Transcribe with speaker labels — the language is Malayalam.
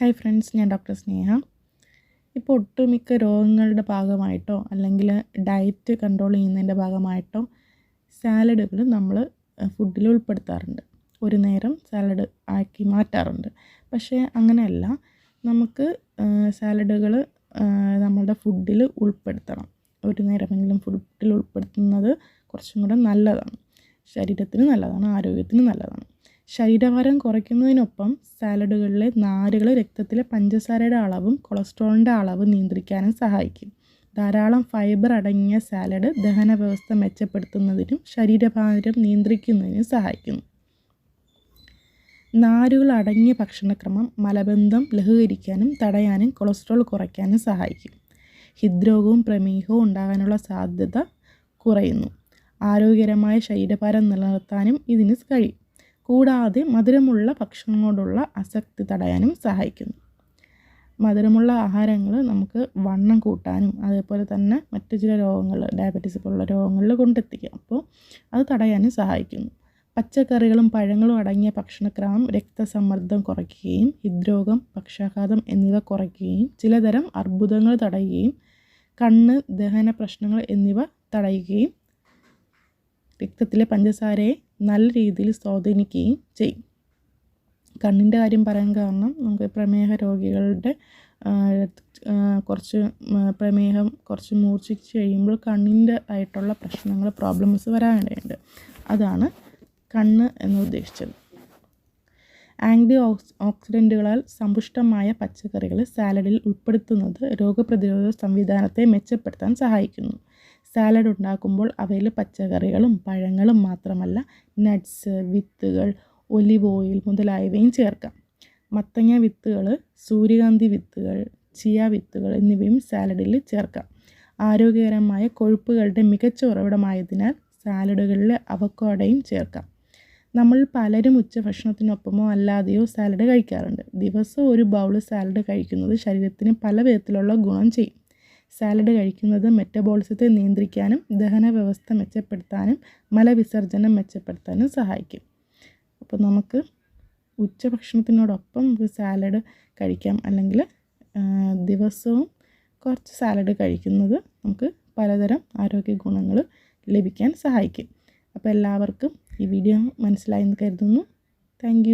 Speaker 1: ഹായ് ഫ്രണ്ട്സ് ഞാൻ ഡോക്ടർ സ്നേഹ. ഇപ്പോൾ ഒട്ടുമിക്ക രോഗങ്ങളുടെ ഭാഗമായിട്ടോ അല്ലെങ്കിൽ ഡയറ്റ് കൺട്രോൾ ചെയ്യുന്നതിന്റെ ഭാഗമായിട്ടോ സാലഡുകൾ നമ്മൾ ഫുഡിൽ ഉൾപ്പെടുത്താറുണ്ട്. ഒരു നേരം സാലഡ് ആക്കി മാറ്റാറുണ്ട്. പക്ഷേ അങ്ങനെയല്ല. നമുക്ക് സാലഡുകൾ നമ്മളുടെ ഫുഡിൽ ഉൾപ്പെടുത്തണം. ഒരു നേരമെങ്കിലും ഫുഡിൽ ഉൾപ്പെടുത്തുന്നത് കുറച്ചും കൂടെ നല്ലതാണ്. ശരീരത്തിന് നല്ലതാണ് ആരോഗ്യത്തിന് നല്ലതാണ്. ശരീരഭാരം കുറയ്ക്കുന്നതിനൊപ്പം സാലഡുകളിലെ നാരുകൾ രക്തത്തിലെ പഞ്ചസാരയുടെ അളവും കൊളസ്ട്രോളിന്റെ അളവും നിയന്ത്രിക്കാനും സഹായിക്കും. ധാരാളം ഫൈബർ അടങ്ങിയ സാലഡ് ദഹന വ്യവസ്ഥ മെച്ചപ്പെടുത്തുന്നതിനും ശരീരഭാരം നിയന്ത്രിക്കുന്നതിനും സഹായിക്കുന്നു. നാരുകൾ അടങ്ങിയ ഭക്ഷണക്രമം മലബന്ധം ലഘൂകരിക്കാനും തടയാനും കൊളസ്ട്രോൾ കുറയ്ക്കാനും സഹായിക്കും. ഹൃദ്രോഗവും പ്രമേഹവും ഉണ്ടാകാനുള്ള സാധ്യത കുറയുന്നു. ആരോഗ്യകരമായ ശരീരഭാരം നിലനിർത്താനും ഇതിന് കഴിയും. കൂടാതെ മധുരമുള്ള ഭക്ഷണങ്ങളോടുള്ള ആസക്തി തടയാനും സഹായിക്കുന്നു. മധുരമുള്ള ആഹാരങ്ങൾ നമുക്ക് വണ്ണം കൂട്ടാനും അതേപോലെ തന്നെ മറ്റു ചില രോഗങ്ങൾ ഡയബറ്റീസ് പോലുള്ള രോഗങ്ങളിൽ കൊണ്ടെത്തിക്കാം. അപ്പോൾ അത് തടയാനും സഹായിക്കുന്നു. പച്ചക്കറികളും പഴങ്ങളും അടങ്ങിയ ഭക്ഷണക്രമം രക്തസമ്മർദ്ദം കുറയ്ക്കുകയും ഹൃദ്രോഗം പക്ഷാഘാതം എന്നിവ കുറയ്ക്കുകയും ചിലതരം അർബുദങ്ങൾ തടയുകയും കണ്ണ് ദഹന പ്രശ്നങ്ങൾ എന്നിവ തടയുകയും രക്തത്തിലെ പഞ്ചസാരയെ നല്ല രീതിയിൽ സ്വാധീനിക്കുകയും ചെയ്യും. കണ്ണിന്റെ കാര്യം പറയാൻ കാരണം നമുക്ക് പ്രമേഹ രോഗികളുടെ കുറച്ച് പ്രമേഹം കുറച്ച് മൂർച്ഛിച്ച് കഴിയുമ്പോൾ കണ്ണിന്റെ ആയിട്ടുള്ള പ്രശ്നങ്ങൾ പ്രോബ്ലംസ് വരാനിടയുണ്ട്. അതാണ് കണ്ണ് എന്ന് ഉദ്ദേശിച്ചത്. ആന്റി ഓക്സ് ഓക്സിഡന്റുകളാൽ സമ്പുഷ്ടമായ പച്ചക്കറികൾ സാലഡിൽ ഉൾപ്പെടുത്തുന്നത് രോഗപ്രതിരോധ സംവിധാനത്തെ മെച്ചപ്പെടുത്താൻ സഹായിക്കുന്നു. സാലഡ് ഉണ്ടാക്കുമ്പോൾ അവയിൽ പച്ചക്കറികളും പഴങ്ങളും മാത്രമല്ല നട്ട്സ് വിത്തുകൾ ഒലിവ് ഓയിൽ മുതലായവയും ചേർക്കാം. മത്തങ്ങ വിത്തുകൾ സൂര്യകാന്തി വിത്തുകൾ ചിയ വിത്തുകൾ എന്നിവയും സാലഡിൽ ചേർക്കാം. ആരോഗ്യകരമായ കൊഴുപ്പുകളുടെ മികച്ച ഉറവിടമായതിനാൽ സാലഡുകളിൽ അവക്കോടയും ചേർക്കാം. നമ്മൾ പലരും ഉച്ചഭക്ഷണത്തിനൊപ്പമോ അല്ലാതെയോ സാലഡ് കഴിക്കാറുണ്ട്. ദിവസം ഒരു ബൗൾ സാലഡ് കഴിക്കുന്നത് ശരീരത്തിന് പല വിധത്തിലുള്ള ഗുണം ചെയ്യും. സാലഡ് കഴിക്കുന്നത് മെറ്റബോളിസത്തെ നിയന്ത്രിക്കാനും ദഹന വ്യവസ്ഥ മെച്ചപ്പെടുത്താനും മലവിസർജനം മെച്ചപ്പെടുത്താനും സഹായിക്കും. അപ്പോൾ നമുക്ക് ഉച്ചഭക്ഷണത്തിനോടൊപ്പം നമുക്ക് സാലഡ് കഴിക്കാം. അല്ലെങ്കിൽ ദിവസവും കുറച്ച് സാലഡ് കഴിക്കുന്നത് നമുക്ക് പലതരം ആരോഗ്യ ഗുണങ്ങൾ ലഭിക്കാൻ സഹായിക്കും. അപ്പോൾ എല്ലാവർക്കും ഈ വീഡിയോ മനസ്സിലായി എന്ന് കരുതുന്നു. താങ്ക്